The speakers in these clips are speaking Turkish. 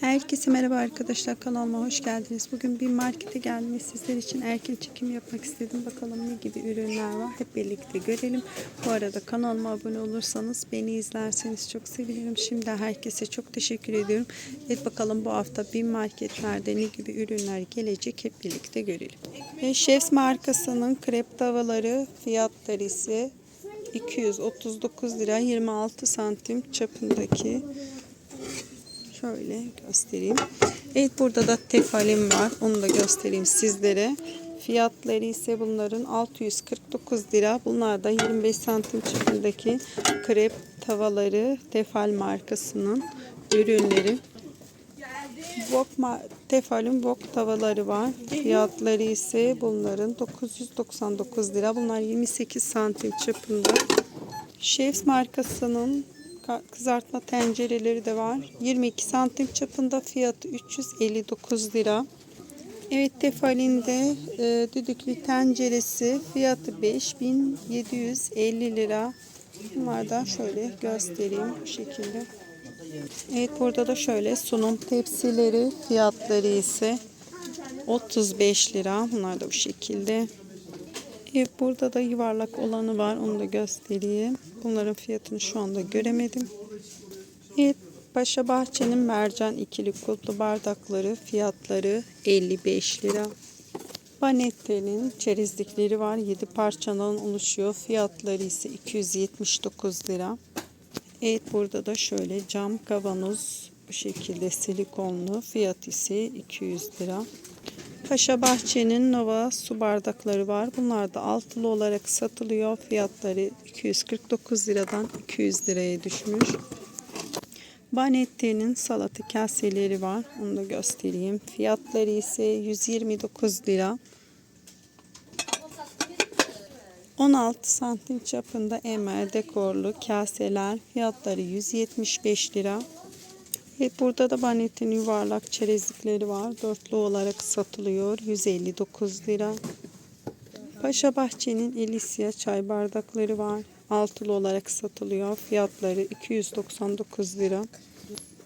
Herkese merhaba arkadaşlar kanalıma hoş geldiniz. Bugün bir markete geldim ve sizler için erken çekim yapmak istedim. Bakalım ne gibi ürünler var hep birlikte görelim. Bu arada kanalıma abone olursanız beni izlerseniz çok sevinirim. Şimdi herkese çok teşekkür ediyorum. Evet bakalım bu hafta bir marketlerde ne gibi ürünler gelecek hep birlikte görelim. Ve Chefs markasının krep tavaları fiyatları ise 239 lira 26 santim çapındaki Şöyle göstereyim. Evet burada da tefalim var. Onu da göstereyim sizlere. Fiyatları ise bunların 649 lira. Bunlar da 25 santim çapındaki krep tavaları tefal markasının ürünleri. Ma- Tefal'in wok tavaları var. Fiyatları ise bunların 999 lira. Bunlar 28 santim çapında. Chefs markasının ka- kızartma tencereleri de var. 22 santim çapında fiyatı 359 lira. Evet Tefal'in de e, düdüklü tenceresi fiyatı 5750 lira. Bunlar da şöyle göstereyim bu şekilde. Evet burada da şöyle sunum tepsileri fiyatları ise 35 lira. Bunlar da bu şekilde. Burada da yuvarlak olanı var. Onu da göstereyim. Bunların fiyatını şu anda göremedim. Evet Paşa Bahçe'nin mercan ikili kutlu bardakları fiyatları 55 lira. Banette'nin çerezlikleri var. 7 parçadan oluşuyor. Fiyatları ise 279 lira. Evet burada da şöyle cam kavanoz bu şekilde silikonlu. Fiyat ise 200 lira. Paşa Bahçe'nin Nova su bardakları var. Bunlar da altılı olarak satılıyor. Fiyatları 249 liradan 200 liraya düşmüş. Banetti'nin salata kaseleri var. Onu da göstereyim. Fiyatları ise 129 lira. 16 santim çapında emel dekorlu kaseler. Fiyatları 175 lira. Evet, burada da Banet'in yuvarlak çerezlikleri var. Dörtlü olarak satılıyor. 159 lira. Paşa Bahçe'nin Elisya çay bardakları var. Altılı olarak satılıyor. Fiyatları 299 lira.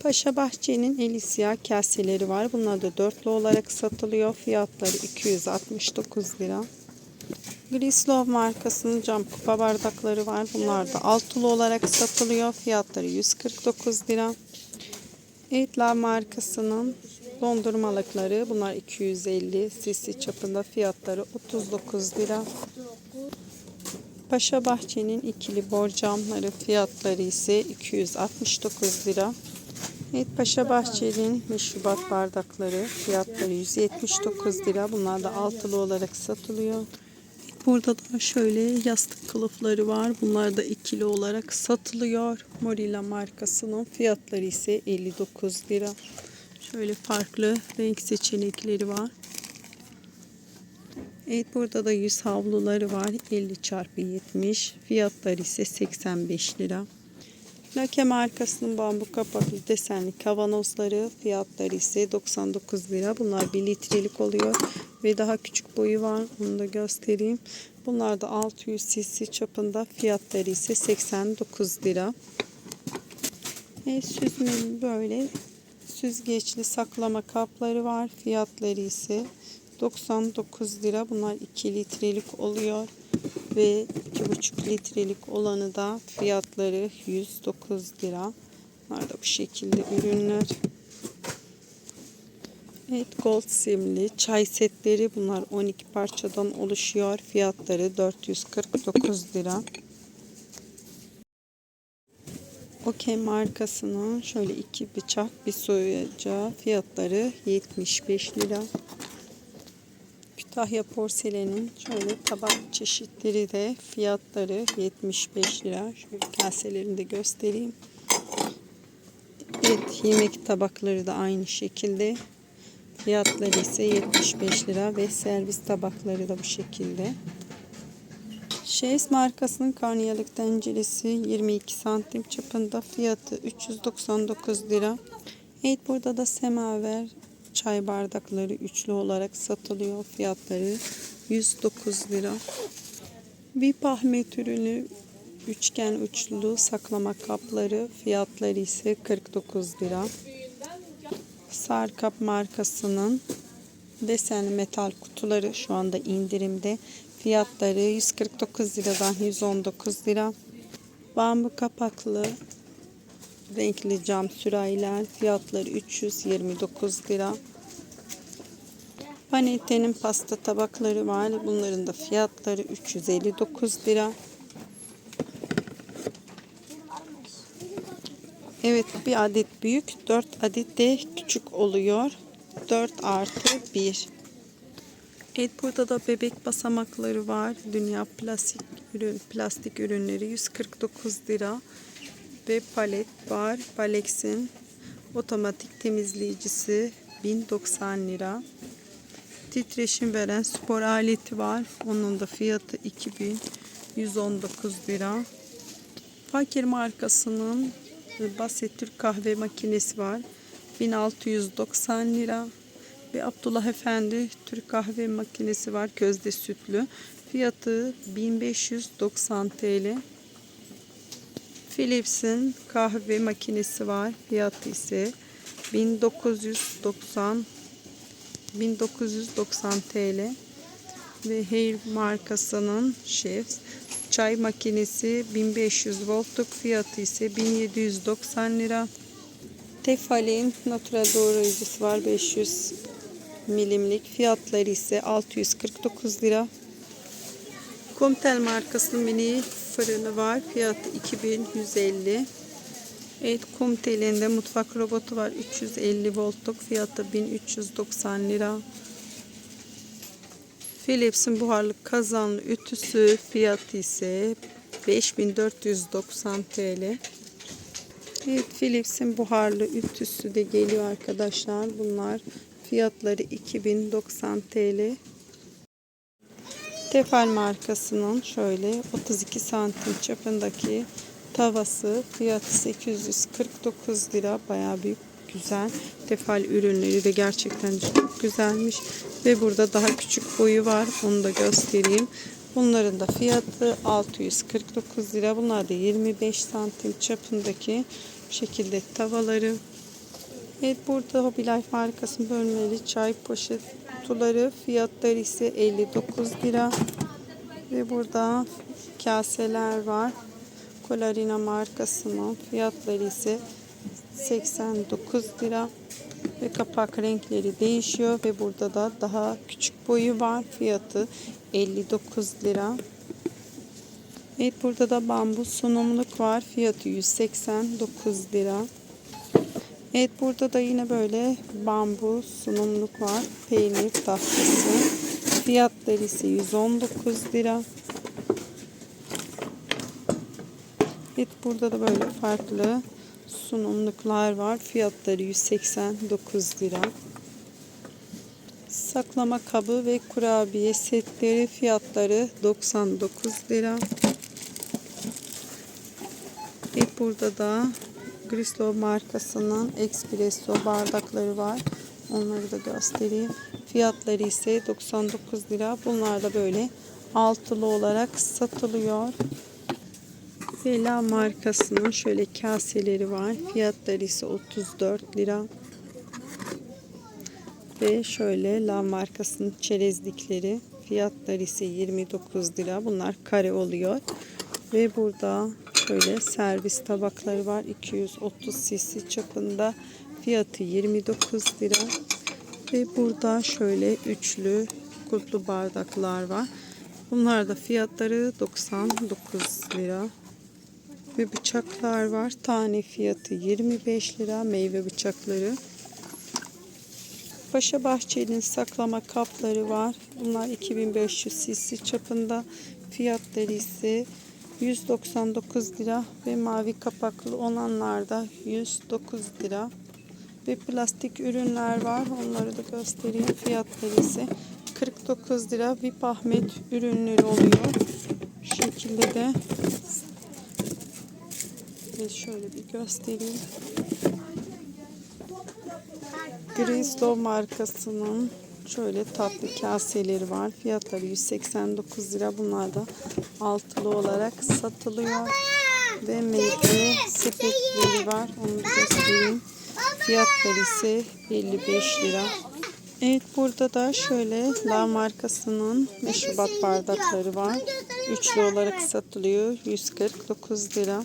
Paşa Bahçe'nin Elisya kaseleri var. Bunlar da dörtlü olarak satılıyor. Fiyatları 269 lira. Grislov markasının cam kupa bardakları var. Bunlar da altılı olarak satılıyor. Fiyatları 149 lira. Eğitler markasının dondurmalıkları. Bunlar 250 cc çapında fiyatları 39 lira. Paşa Bahçe'nin ikili borcamları fiyatları ise 269 lira. Evet Paşa Bahçe'nin meşrubat bardakları fiyatları 179 lira. Bunlar da altılı olarak satılıyor. Burada da şöyle yastık kılıfları var. Bunlar da ikili olarak satılıyor. Morilla markasının fiyatları ise 59 lira. Şöyle farklı renk seçenekleri var. Evet burada da yüz havluları var. 50 çarpı 70. Fiyatları ise 85 lira. Lake markasının bambu kapaklı desenli kavanozları fiyatları ise 99 lira. Bunlar 1 litrelik oluyor ve daha küçük boyu var. Onu da göstereyim. Bunlar da 600 cc çapında fiyatları ise 89 lira. Ve süzmeli böyle süzgeçli saklama kapları var. Fiyatları ise 99 lira. Bunlar 2 litrelik oluyor ve 2,5 litrelik olanı da fiyatları 109 lira. Bunlar da bu şekilde ürünler. Evet gold simli çay setleri bunlar 12 parçadan oluşuyor. Fiyatları 449 lira. Okey markasının şöyle iki bıçak bir soyacağı fiyatları 75 lira. Kütahya porselenin şöyle tabak çeşitleri de fiyatları 75 lira. Şöyle kaselerini de göstereyim. Evet yemek tabakları da aynı şekilde. Fiyatları ise 75 lira ve servis tabakları da bu şekilde. Şeys markasının karniyalık tenceresi 22 santim çapında fiyatı 399 lira. Evet burada da semaver çay bardakları üçlü olarak satılıyor. Fiyatları 109 lira. VIP Ahmet ürünü üçgen uçlu saklama kapları fiyatları ise 49 lira. Sarkap markasının desenli metal kutuları şu anda indirimde. Fiyatları 149 liradan 119 lira. Bambu kapaklı renkli cam sürahiler fiyatları 329 lira. Panette'nin pasta tabakları var. Bunların da fiyatları 359 lira. Evet bir adet büyük, 4 adet de küçük oluyor. 4 artı 1. Evet burada da bebek basamakları var. Dünya plastik ürün, plastik ürünleri 149 lira. Ve palet var. Palex'in otomatik temizleyicisi 1090 lira. Titreşim veren spor aleti var. Onun da fiyatı 2119 lira. Fakir markasının Basit Türk kahve makinesi var. 1690 lira. Ve Abdullah Efendi Türk kahve makinesi var. Közde sütlü. Fiyatı 1590 TL. Philips'in kahve makinesi var. Fiyatı ise 1990 1990 TL ve Hair markasının Chefs çay makinesi 1500 voltluk fiyatı ise 1790 lira. Tefal'in natural doğrayıcısı var 500 milimlik fiyatları ise 649 lira. Comtel markasının mini fırını var fiyatı 2150 Evet Comtel'in de mutfak robotu var 350 voltluk fiyatı 1390 lira. Philips'in buharlı kazanlı ütüsü fiyatı ise 5490 TL. Evet Philips'in buharlı ütüsü de geliyor arkadaşlar. Bunlar fiyatları 2090 TL. Tefal markasının şöyle 32 santim çapındaki tavası fiyatı 849 lira. Bayağı büyük güzel. Tefal ürünleri de gerçekten çok güzelmiş. Ve burada daha küçük boyu var. Onu da göstereyim. Bunların da fiyatı 649 lira. Bunlar da 25 santim çapındaki şekilde tavaları. Evet burada Hobilife markasının bölmeli çay poşet kutuları fiyatları ise 59 lira. Ve burada kaseler var. Colarina markasının fiyatları ise 89 lira. Ve kapak renkleri değişiyor ve burada da daha küçük boyu var. Fiyatı 59 lira. Evet burada da bambu sunumluk var. Fiyatı 189 lira. Evet burada da yine böyle bambu sunumluk var. Peynir tahtası. Fiyatları ise 119 lira. Evet burada da böyle farklı sunumluklar var. Fiyatları 189 lira. Saklama kabı ve kurabiye setleri fiyatları 99 lira. Evet burada da Grislo markasının espresso bardakları var. Onları da göstereyim. Fiyatları ise 99 lira. Bunlar da böyle altılı olarak satılıyor. Bella markasının şöyle kaseleri var. Fiyatları ise 34 lira. Ve şöyle La markasının çerezlikleri. Fiyatları ise 29 lira. Bunlar kare oluyor. Ve burada şöyle servis tabakları var. 230 cc çapında. Fiyatı 29 lira. Ve burada şöyle üçlü kutlu bardaklar var. Bunlar da fiyatları 99 lira ve bıçaklar var. Tane fiyatı 25 lira meyve bıçakları. Paşa Bahçeli'nin saklama kapları var. Bunlar 2500 cc çapında. Fiyatları ise 199 lira ve mavi kapaklı olanlarda 109 lira. Ve plastik ürünler var. Onları da göstereyim. Fiyatları ise 49 lira. VIP Ahmet ürünleri oluyor. Şu şekilde de ve şöyle bir göstereyim. Grinslow markasının şöyle tatlı kaseleri var. Fiyatları 189 lira. Bunlar da altılı olarak satılıyor. Ve meyve sepetleri var. Onu göstereyim. Fiyatları ise 55 lira. Evet burada da şöyle La markasının meşrubat bardakları var. Üçlü olarak satılıyor. 149 lira.